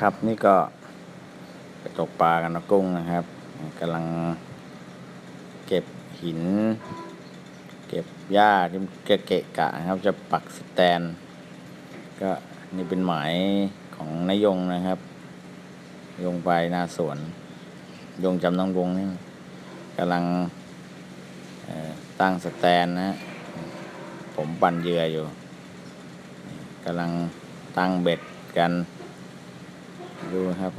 ครับนี่ก็ไปตกปลากันนะกุ้งนะครับกำลังเก็บหิน เก็บหญ้าที่มันเกะเกะกะนะครับ จะปักสแตน ก็นี่เป็นหมายของนายยงนะครับ ยงไปนาสวน ยงจำต้องวงนี่กำลังตั้งสแตนนะผมปั่นเยื่ออยู่กำลังตั้งเบ็ดกัน ดูครับ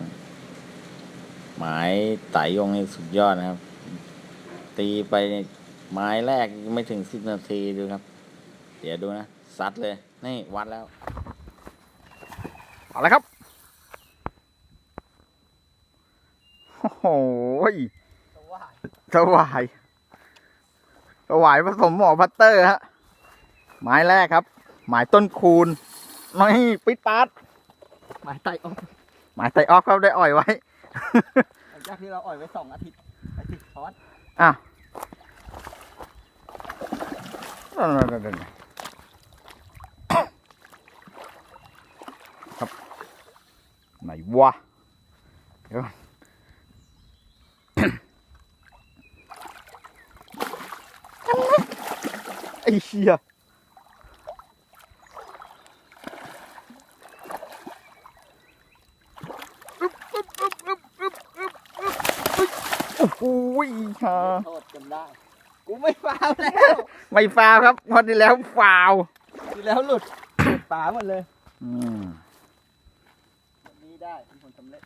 หมายไต่ยงนี่สุดยอดนะครับ ตีไปไม้แรกไม่ถึงสิบนาทีดูครับ เดี๋ยวดูนะซัดเลย นี่วัดแล้ว เอาละครับ โอ้โหยสวายสวายผสมหมอพัตเตอร์ฮะไม้แรกครับ หมายต้นคูณนี่ปิดปาดหมายไต่ออก หมายไตออกครับได้อ่อยไว้ หลังจากที่เราอ่อยไว้สองอาทิตย์อาทิตย์คอร์สอะครับไหนวะเดี๋ยวก่อนไอ้เหี้ยโอ้โห โทษจนได้ กูไม่ฟาวแล้วไม่ฟาวครับวันที่แล้วฟาวทีแล้วหลุดหลุดป๋าหมดเลยอืมวันนี้ได้เป็นผลสำเร็จ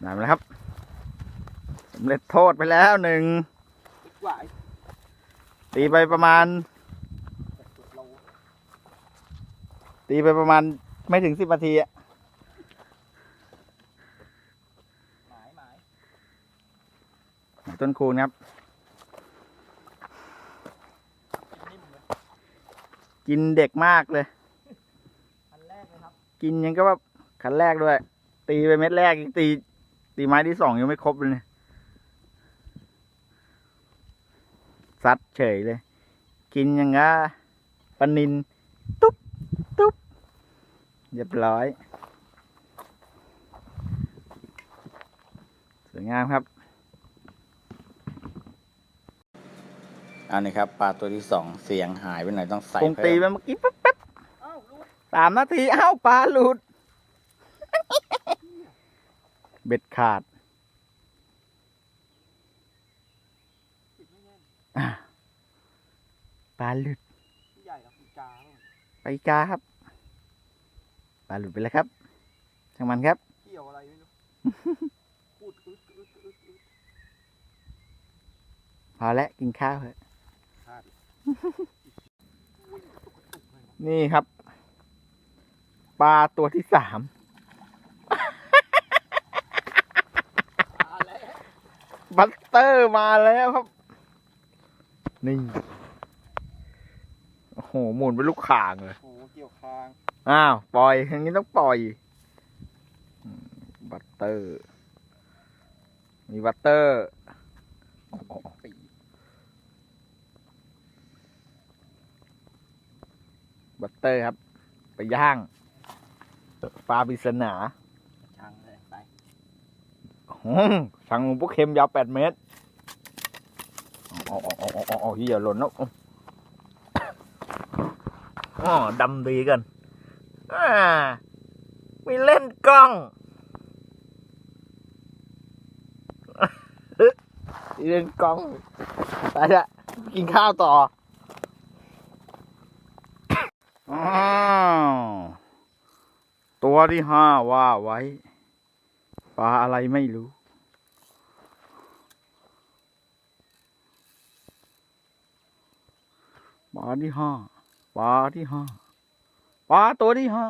ได้แล้วครับสำเร็จโทษไปแล้วหนึ่งอีกหวายตีไปประมาณ แต่สุดโลตีไปประมาณไม่ถึงสิบนาทีอะ หมายหมาย ต้นคูณครับนิ่มเลยกินเด็กมากเลยอันแรกเลยครับกินยังก็ว่าคันแรกด้วย ตีไปเม็ดแรกยังตี ตีไม้ที่สองยังไม่ครบเลยเนี่ยซัดเฉยเลย กินยังก็ปลานิน ตุ๊บตุ๊บเรียบร้อย สวยงามครับ อันนี้ครับปลาตัวที่สองเสียงหายไปหน่อยต้องใส่คงตีไปเพิ่มเมื่อกี้แป๊บแป๊บอ้าวลูกสามนาทีเอ้าปลาหลุด เบ็ดขาดติดไม่แน่นอะปลาหลุดผู้ใหญ่กับผู้กาไปกาครับ ปลาหลุดไปแล้วครับช่างมันครับ เกี่ยวอะไรไม่รู้ พูดอึดอึดอึดอึดพอแล้วกินข้าวเถอะ นี่ครับ ปลาตัวที่สามมาแล้วบัตเตอร์มาแล้วครับ นี่ โอ้โห หมุนเป็นลูกข่างเลย โอ้โหเกี่ยวคาง อ้าว ปล่อยอย่างนี้ต้องปล่อยอืมบัตเตอร์ มีบัตเตอร์ โอ้โห บัตเตอร์ครับ ไปย่างปลาปริศนาช่างเลยไปอืมสั่งพวกเค็มยาวแปดเมตรอ๋ออ๋ออ๋ออ๋ออ๋อเฮียหล่นแล้วอ๋อดำดีกันอ่ามีเล่นกล้องมีเล่นกล้องไปละกินข้าวต่ออ้าว ตัวที่ห้าว่าไว้ ปลาอะไรไม่รู้ ปลาที่ห้าปลาที่ห้าปลาตัวที่ห้า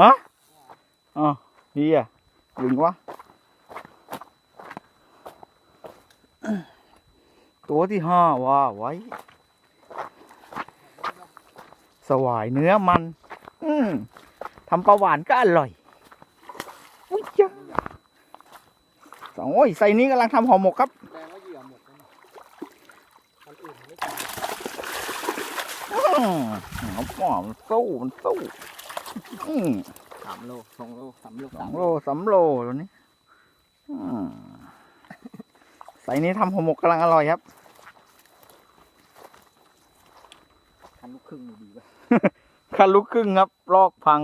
ฮะอ๋อเฮียดึงวะตัวที่ห้าว่าไว้ สวายเนื้อมัน อืมทำปลาหวานก็อร่อยอุ้ยจ้าสองโอ้ยใส่นี้กำลังทำห่อหมกครับแรงว่าเหยื่อหมดแล้วนะอันอื่นไม่กินอืมมันสู้มันสู้อืมสามโลสองโลสามโลสองโลสามโลตัวนี้อืมใส่นี้ทำห่อหมกกำลังอร่อยครับ คันลูกครึ่งนี่ดีป่ะ คันลูกครึ่งครับ ลอกพัง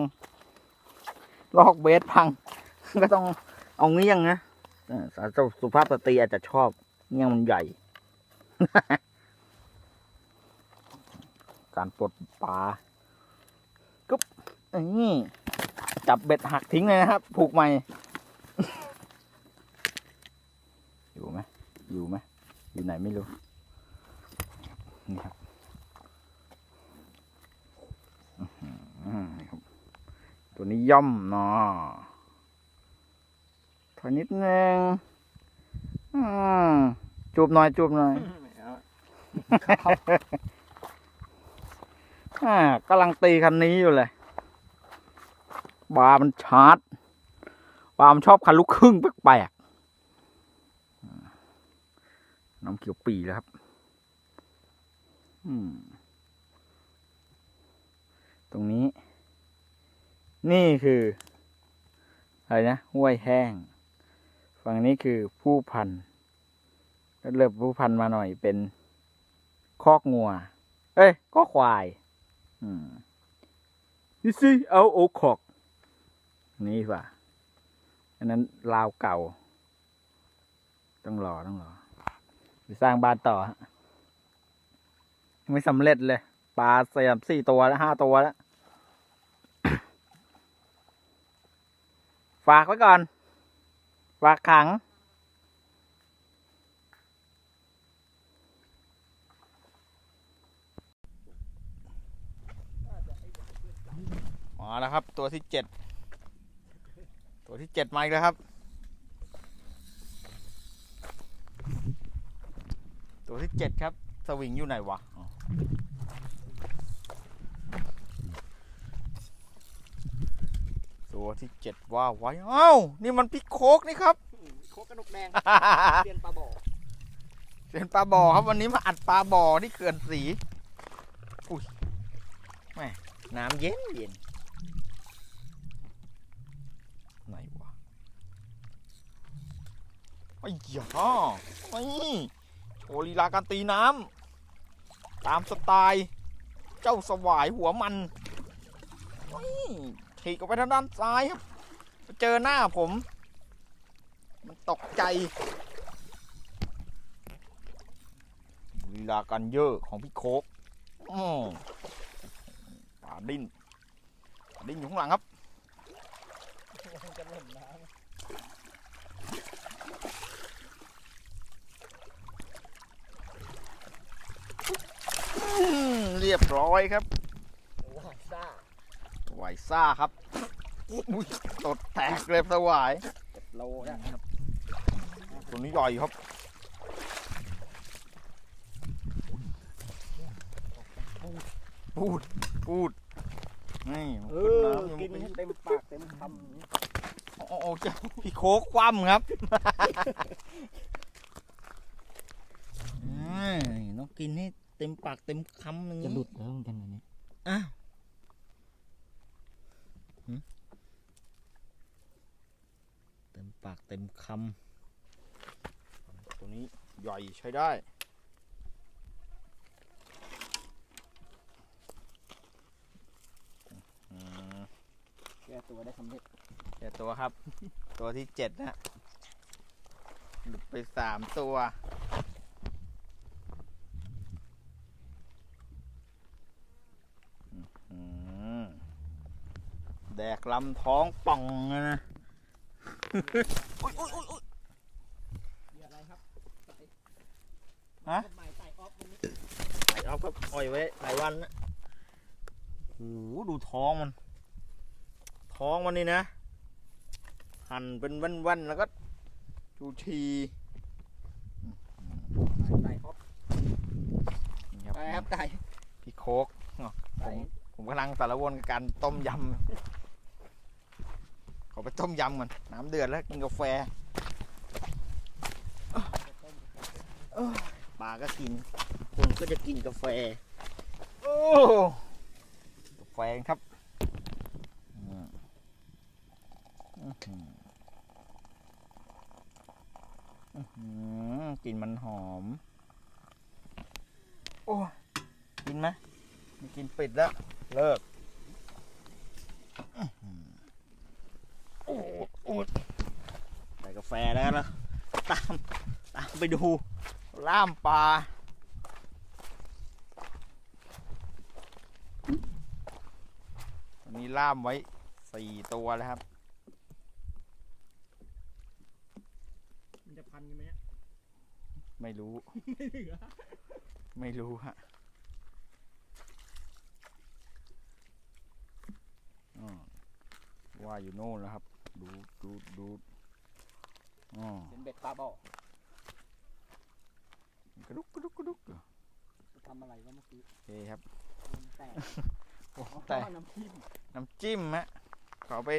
ลอกเบสพัง ก็ต้องเอาเงี้ยงนะเออสาสุภาพสตรีอาจจะชอบเงี้ยงมันใหญ่ การปลดปลากุ๊บนี่จับเบ็ดหักทิ้งเลยนะครับ ผูกใหม่ อยู่ไหมอยู่ไหมอยู่ไหนไม่รู้ นี่ครับ อืมนี่ครับตัว นี้ย่อมเนาะถอยนิดนึงอืมจูบหน่อยจูบหน่อยอ่ากำลังตีคันนี้อยู่เลย บาร์มันชาร์จบาร์มันชอบคันลูกครึ่งแปลกๆอ่าน้ำเขียวปีแล้วครับอืมตรงนี้ นี่คืออะไรนะห้วยแห้ง ฝั่งนี้คือผู้พันก็เริ่มผู้พันมาหน่อยเป็นคอกงัว เอ้ยก็ควาย อืมนี่สิเอาโอคอก นี่ป่ะอันนั้นลาวเก่า ต้องรอต้องรอไปสร้างบ้านต่อไม่สำเร็จเลยปลาสียมสี่ตัวแล้วห้าตัวแล้ว ฝากไว้ก่อน ฝากขัง มาแล้วครับ ตัวที่เจ็ด ตัวที่เจ็ดมาอีกแล้วครับ ตัวที่เจ็ดครับ สวิงอยู่ไหนวะอ๋อ ตัวที่เจ็ดว่าไว้เอ้า นี่มันพิกโคกนี่ครับ โคกกระนกแดงเรียนปลาบ่อเป็นปลาบ่อครับวันนี้มาอัดปลาบ่อที่เขื่อนสีอุ้ยแม่น้ำเย็นเย็นไหนวะไอ้ยาไม่โชว์ลีลาการตีน้ำตามสไตล์ เจ้าสวายหัวมันนี่ ถีกออกไปทางด้านซ้ายครับเจอหน้าผม มันตกใจลีลาการเยอะของพี่โคกป่าดิ้นป่าดิ้นอยู่ข้างหลังครับจะเล่นน้อืมเรียบร้อยครับ วายซ่าครับอุ้ยตดแตกเลยสวายเจ็ดโลนะตัวนี้ใหญ่ครับพูดพูดนี่มันเอขึ้นอน้ำยังกินไม่ให้เต็มปากเต็มคำโอ้โหเจ้าพี่โคกคว่ำครับอ่าต้องกินให้เต็มปากเต็มคำหนึ่งจะหลุดแล้วเหมือนกันนะเนี่ยอ้าวหึ เต็มปากเต็มคำตัวนี้ใหญ่ใช้ได้อืมแก้ตัวได้สำเร็จเดี๋ยวตัวครับ ตัวที่เจ็ดนะหลุดไปสามตัว อืมแด กลำท้องป่องเลยนะอุ๊ยอุ๊ยอุ๊ยอุ๊ยมีอะไรครับใส่ฮะใหม่ใส่ออฟวันนี้ไอ้ออฟก็ปล่อยไว้หลายวันนะโอ้โหดูท้องมัน ท้องมันนี่นะ หั่นเป็นวันๆแล้วก็ดูทีใส่ออฟนี่ไปครับไก่พี่โคกไก่ผมกำลังสารวนกับการต้มยำข อไปต้มยำก่อนน้ำเดือดแล้วกินกาแฟปลาก็กินคุณก็จะกินกาแฟ โอ้กาแฟครับอื้อหืออื้อหือกลิ่นมันหอม โอ้ กินไหมไม่กินปิดแล้ว เลิกอื้อหือโอ้ โหโอ้ยใส่กาแฟแล้วนะตามตามไปดูล่ามปลาวันนี้ล่ามไว้สี่ตัวแล้วครับ มันจะพันกันไหมเนี่ยไม่รู้ ไม่เหลือไม่รู้ฮะออว่าอยู่โน่นแล้วครับ ดูดูดูอ๋อเป็นเบ็ดปลาบ่อกระดุกกระดุกกระดุกจะทำอะไรก็เมื่อกี้โอเคครับมันแตกโอ้อ๋อแต่น้ำจิ้มน้ำจิ้มฮะขอไป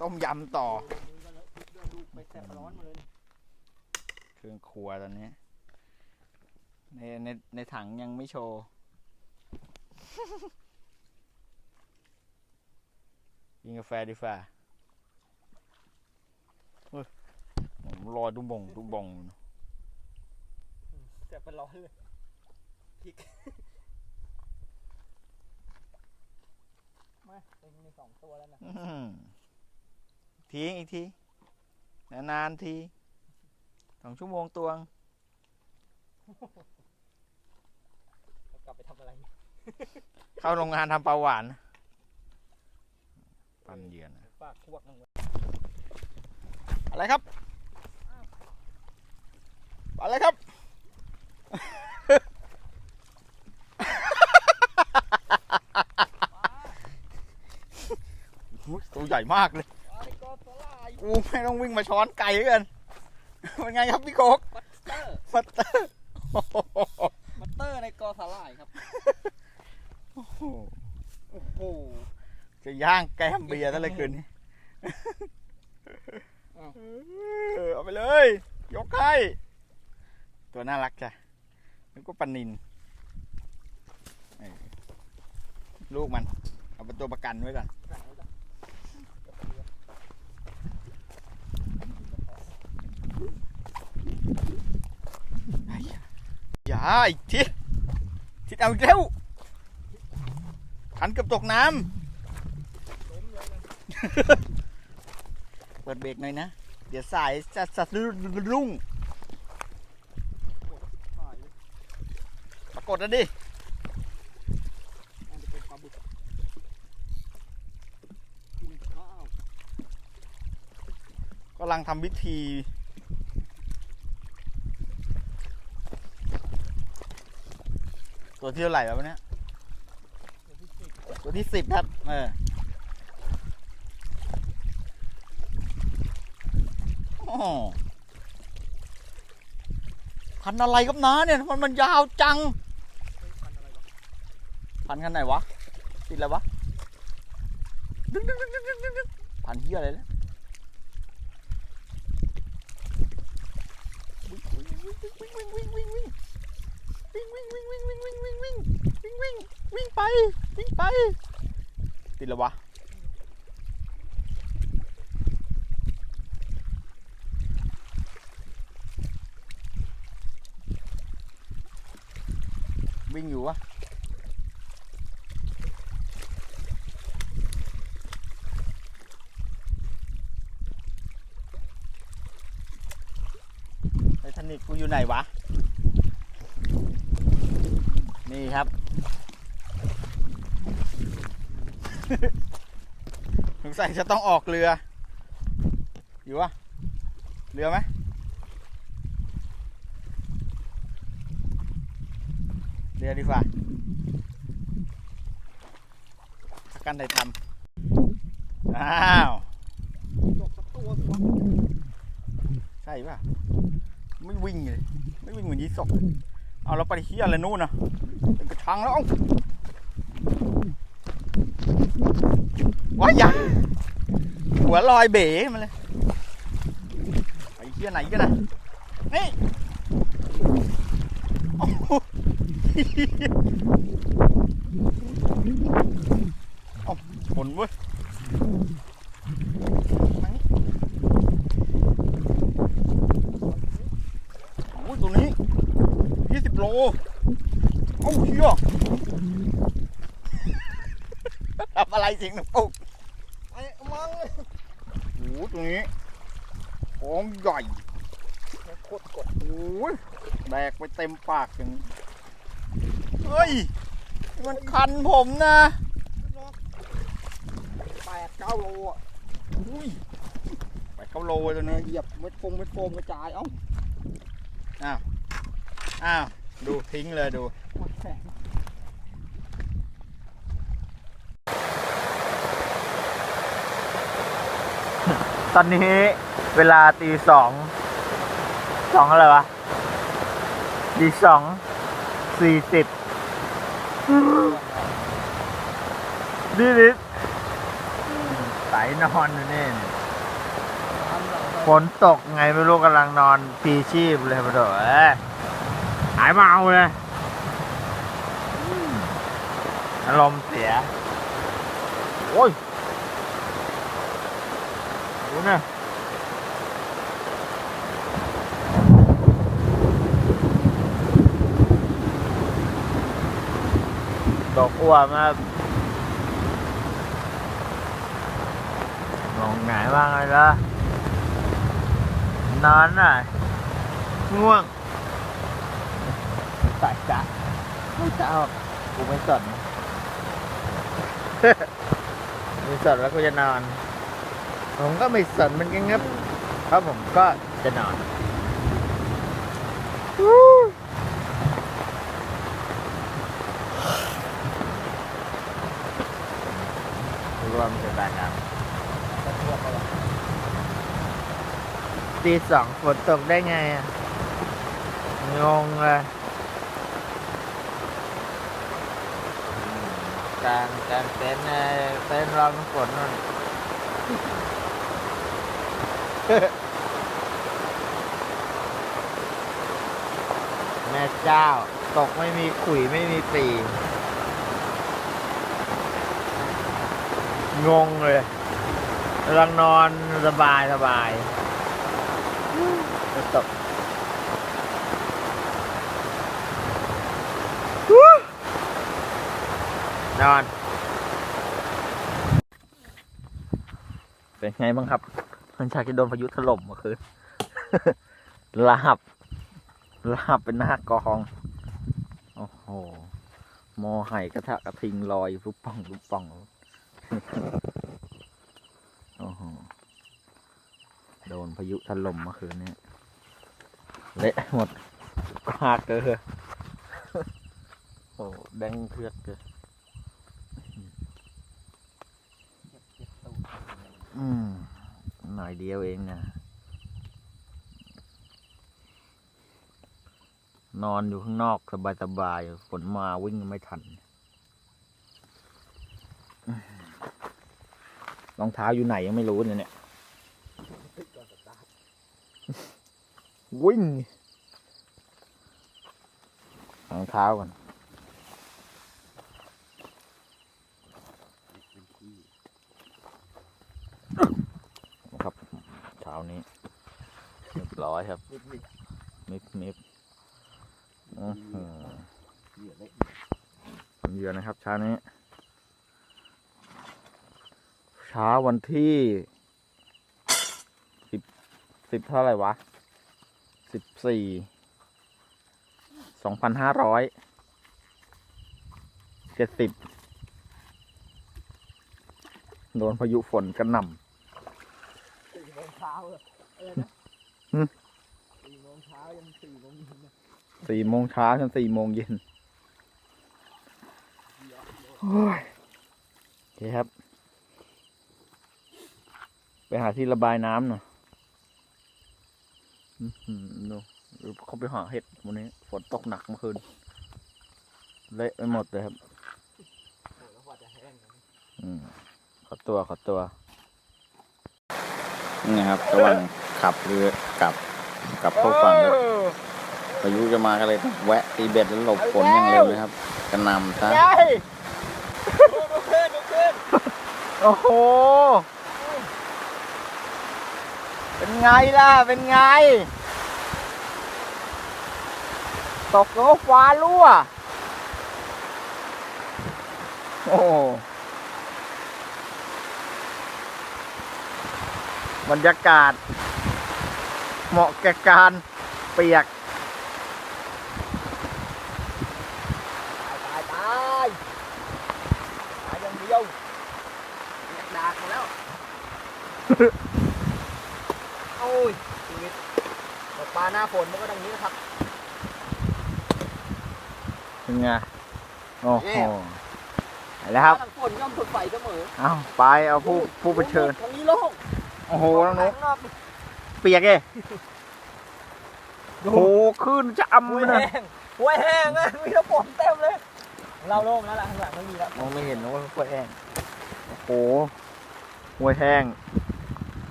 ต้มยำต่อมือก็เลอะพริกด้วยดูไปแสบร้อนมาเลยเครื่องครัวตอนนี้ ในในในถังยังไม่โชว์กินกาแฟดีฝ่าเฮ้ย ผมรอดุบงดุบงอยู่นะแสบร้อนเลยพริกมาเป็นมีสองตัวแล้วนะอื้อหือทิ้งอีกทีนานๆทีสองชั่วโมงตวงจะกลับไปทำอะไร เข้าโรงงานทำปลาหวาน ปันเหยือนนะฝากพวกนึงไว้อะไรครับ อะไรครับอุ๊ยตัวใหญ่มากเลยปลาในกอสลายกูไม่ต้องวิ่งมาช้อนไก่กันเป็นไงครับพี่โคกบัตเตอร์มาเตอร์โอ้โหบัตเตอร์ในกอสลายครับ โอ้โหจะย่างแก้มเบียร์ซะเลยคืนนี้อ้าวเออเอาไปเลย ยกให้ ตัวน่ารักจ้ะนึกว่าปนินลูกมัน เอาเป็นตัวประกันไว้ก่อนอย่าอีกทิศทิศเอาอีกแล้วขันเกือบตกน้ำเปิดเบรกหน่อยนะ เดี๋ยวสายจะสะดุดรุ่ง ตายเลย ปรากฏนะดิอันจะเป็นปลาบึกกินข้าวกำลังทำพิธี ตัวที่เท่าไหร่แล้ววะเนี่ยเดี๋ยวที่สิบตัวที่สิบครับ เออ โอ้พันอะไรครับน้าเนี่ย มันมันยาวจัง เฮ้ยพันอะไรวะ พันคันไหนวะ ติดอะไรวะ ดึงดึงดึงดึงดึงดึงพันเฮียอะไรเนี่ย นิกกูอยู่ไหนวะ นี่ครับ สงสัยจะต้องออกเรือ อยู่วะ เรือไหมเรือดีกว่าพักกันได้ทำอ้าวจบสักตัวสิวะใช่ป่ะไม่ วิ่งเลย ไม่วิ่งเหมือนยีสกเลยเอาเราไปเที่ยอะไรนู่นน่ะเป็นกระชังแล้วเอ้าว้ายยาหัวลอยเบ๋มาเลยไปเที่ยไหนกันนะนี่โอ้โหเอาผลเว้ย โอ้โหเชี่ยทำอะไรสิงนุ๊กไอ้มังโอ้ตรงนี้ของใหญ่โคตรกดโอ้ยแบกไปเต็มปากอย่งเฮ้ย มันคันผมนะแปดเก้าโลอะอ้ยแปดเก้าโลเลยนี้เหยียบเม็ดฟงเม็ดโฟมกระจายเอ้าอ้าวอ้าว ดูทิ้งเลยดู ตอนนี้เวลาตีสอง สองอะไรวะตีสองสี่สิบดิลิสสายนอนอยู่นี่ฝนตกไงไม่รู้กำลังนอนพีชีพเลยมาเถอะเอ้ย หายเมาเลยอารมณ์เสีย โอ้ยดูนะดอกอ้วมากมองไหนบ้างเลยละนอนหน่ะง่วงสายจ้ะ ไม่จ้าหรอกกูไม่สนไม่สนแล้วกูจะนอน ผมก็ไม่สนเหมันกันครับเพราะผมก็จะนอนรวมจะได้ครับตีสองฝนตกได้ไงอะงงเลย กลางกลางเต็นท์เลยเต็นท์รองน้ำฝนนั่นแม่เจ้า ตกไม่มีขุยไม่มีปีงงเลยกำลังนอนสบายสบายจะตก นอน เป็นไงบ้างครับหลังจากที่โดนพายุถล่มเมื่อคืน ลาบ ลาบเป็นหน้ากอง โอ้โห มอไห่กระทะกระทิงลอยรูปป่องรูปป่อง โอ้โห โดนพายุถล่มเมื่อคืนนี้เละหมดกหากเลยโอ้แดงเทือกเลย อืมหน่อยเดียวเองนะนอนอยู่ข้างนอกสบายๆฝนมาวิ่งไม่ทันรองเท้าอยู่ไหนยังไม่รู้เนี่ยเนี่ยวิ่งรองเท้าก่อนครับเช้านี้เรียบร้ อยครับมิบมิบอื้อหือผมเหยื่อนะครับเช้านี้เช้าวันที่สิบสิบเท่าไหร่วะสิบสี่สองพันห้าร้อยเจ็ดสิบโดนพายุฝนกระหน่สี่ ยังสี่โมงเย็นนะำสี่โมงเช้าจนสี่โมงเย็นโอ้ยโอเคครับ ไปหาที่ระบายน้ำหน่อยอื้อหือดูดูเขาไปหาเห็ดวันนี้ ฝนตกหนักเมื่อคืนเละไปหมดเลยครับ โอ้แล้วกว่าจะแห้งนะอืมขอตัวขอตัว นี่ครับระหว่างขับเรือกลับ กลับเข้าฝั่งครัพายุจะมาก็เลยแวะตีเบ็ดแล้วหลบฝนอย่างเร็วเลยครับกระนำซะโอ้โห เป็นไงล่ะ เป็นไง ตกแล้วฟ้ารั่ว โอ้บรรยากาศ เหมาะแก่การเปียกตายตายตายอย่างเดียวอยากดากมาแล้ว โอ้ยชีวิตตกปลาหน้าฝนมันก็ดังนี้นะครับ เป็นไง โอ้โหแน่ไปแล้วครับ หน้าฝนย่อมสดใสเสมอเอาไปเอาผู้ผู้เผชิญ ทางนี้โล่งโอ้โหน้องนุ๊ก ข้างนอก เปียกเอ้โอ้โหขึ้นจะอำห้วยนะแห้งห้วยแห้งอะมีน้ำฝนเต็มเลยเราโล่งแล้วล่ะข้างหลังไม่มีแล้วมองไม่เห็นนะว่าห้วยแห้งโอ้โหห้วยแห้ง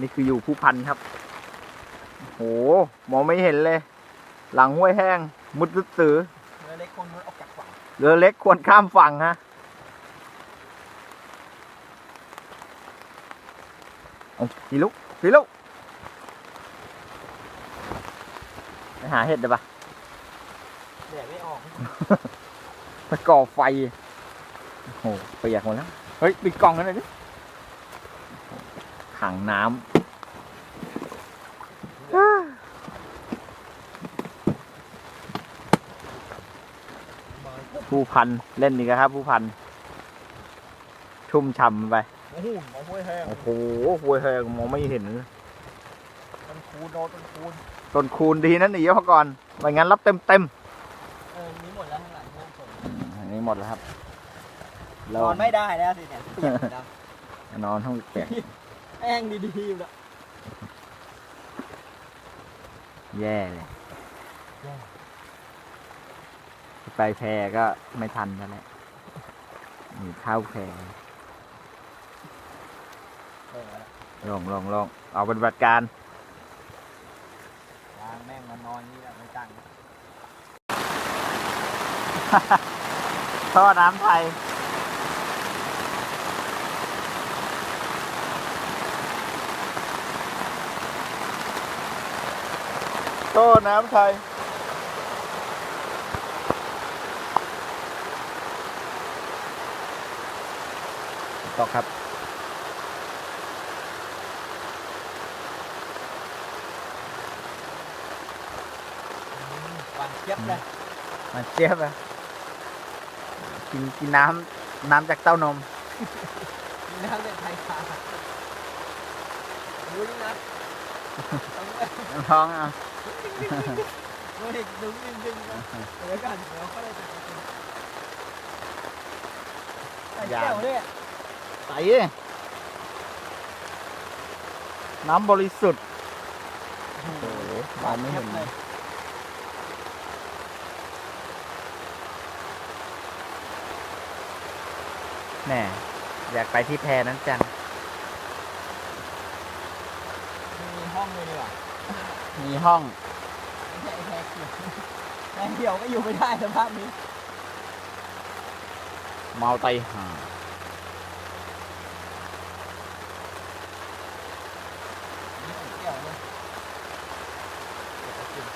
นี่คืออยู่ผู้พันครับโอ้โหมองไม่เห็นเลย หลังห้วยแห้ง มุดลึกตื้อเรือเล็กคนมันออกจากฝั่งเรือเล็กควรข้ามฝั่งฮะเอาทีลุกทีลุกไป หาเห็ดได้ปะแดดไม่ออกไปก่อไฟ โอ้โหเปียกหมดแล้ว เฮ้ยปิดกล่องกันหน่อยดิขังน้ำผู้พันเล่นนี่ครับ ผู้พัน ชุ่มฉ่ำไป โอ้โหมองห้วยแห้งโอ้โหหวยแหงมองไม่เห็นเลยมันคูนโนต้นคูน ต้นคูณดีนั่นหนีพอก่อนไม่งั้นรับเต็มเต็มเออมีหมดแล้วข้างหลังหน้าฝนๆอันนี้หมดแล้วครับนอนไม่ได้แล้วสิเนี่ยเปียกหมดแล้วนอนห้องเปียกแห้งดีๆอยู่แล้วแย่เลยไปแพรก็ไม่ทันแล้วแหละมีข้าวแพรเออแล้วลงลงลงเอาปฏิบัติการ วางแม่งมานอนนี่แหละไม่ตั้ง ท่อน้ำไทย ท่อน้ำไทยต่อครับวางเทียบเลยมาเจี๊ยบอะ กินกินน้ำน้ำจากเต้านม มีน้ำเด็ดไทยคาดูนี่นะต้องเอ้ยท้องอะดูดิดึงดึงดึงนะเดี๋ยวกันเดี๋ยวเขาเลยจะกินใส่แก้วเนี่ยใสน้ำบริสุทธิ์โอ้โหมองไม่เห็นเลย แหน่อยากไปที่แพนั้นจัง มีห้องเลยดีกว่ามีห้อง ไม่ใช่ไอ้แพรเขียวแพรเขียวก็อยู่ไม่ได้สภาพนี้ เมาไตห่า นี่ใส่แก้วเลยเดี๋ยวเอากิน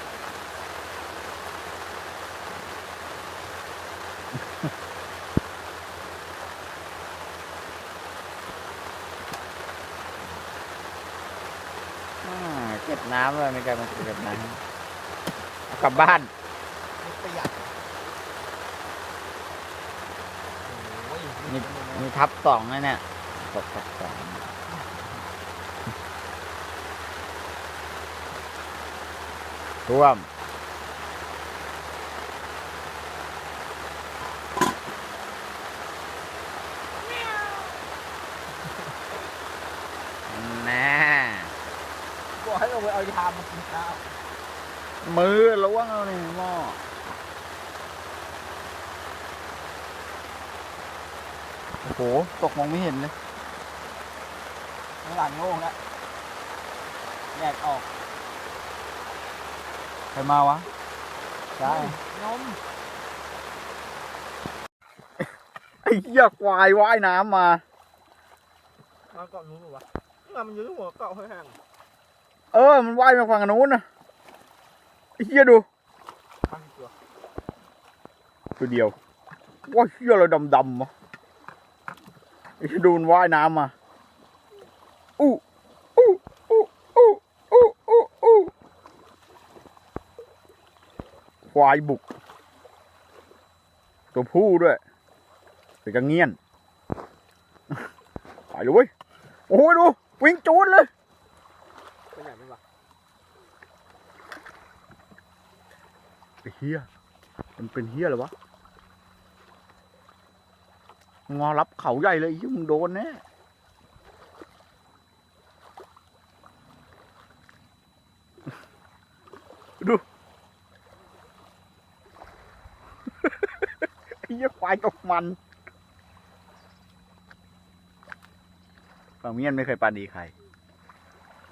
อ่าเก็บ น้ำเลยไม่กลายมาเก็บน้ำเอากลับบ้านนี่ประหยัดโอ้ยนี่มีทับสองนะเนี่ยตกทับสองท่วม แน่ บอกให้ลงไปเอายามมากินข้าว มือล้วงเอาในหม้อโอ้โห ตกมองไม่เห็นเลยข้างหลังโล่งแล้วแยกออก ใครมาวะใช่นมไอ้เหี้ยควายว่ายน้ำมา มาเกาะนู้นหรอวะนี่มันอยู่ที่หัวเกาะห้วยแห้งเออ มันว่ายมาฝั่งนู้นนะไอ้ เฮียดูตัวเดียว ว่าเฮียเราดำดำมะไอ้ดูมันว่ายน้ำมาอู้อู้อู้อู้อู้อู้อู้ควายบุก ตัวผู้ด้วยเป็กังเงียนไปเลยโอ้ยดู วิ่งจูดเลย เฮียมันเป็นเฮียเหรอวะ งอรับเขาใหญ่เลยไอ้เหี้ยมึงโดนแน่ดูไอ้เหี้ยควายตกมันฝั่งเมียนไม่เคยปาดีใคร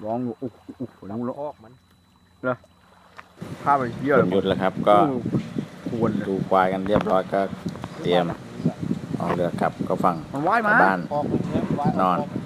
ร้องอยู่อุ๊อุ๊อุ๊อุ๊จับร้องคอกมัน ภาพไอ้เหี้ยผเลยมหยุดแล้วครับ ก็ทวนเลยดูควายกันเรียบร้อยก็เตรียมออกเรือกลับก็ฝั่งมันว่ายมาบ้านคอกมันเนี้ยไว้นอนคกมั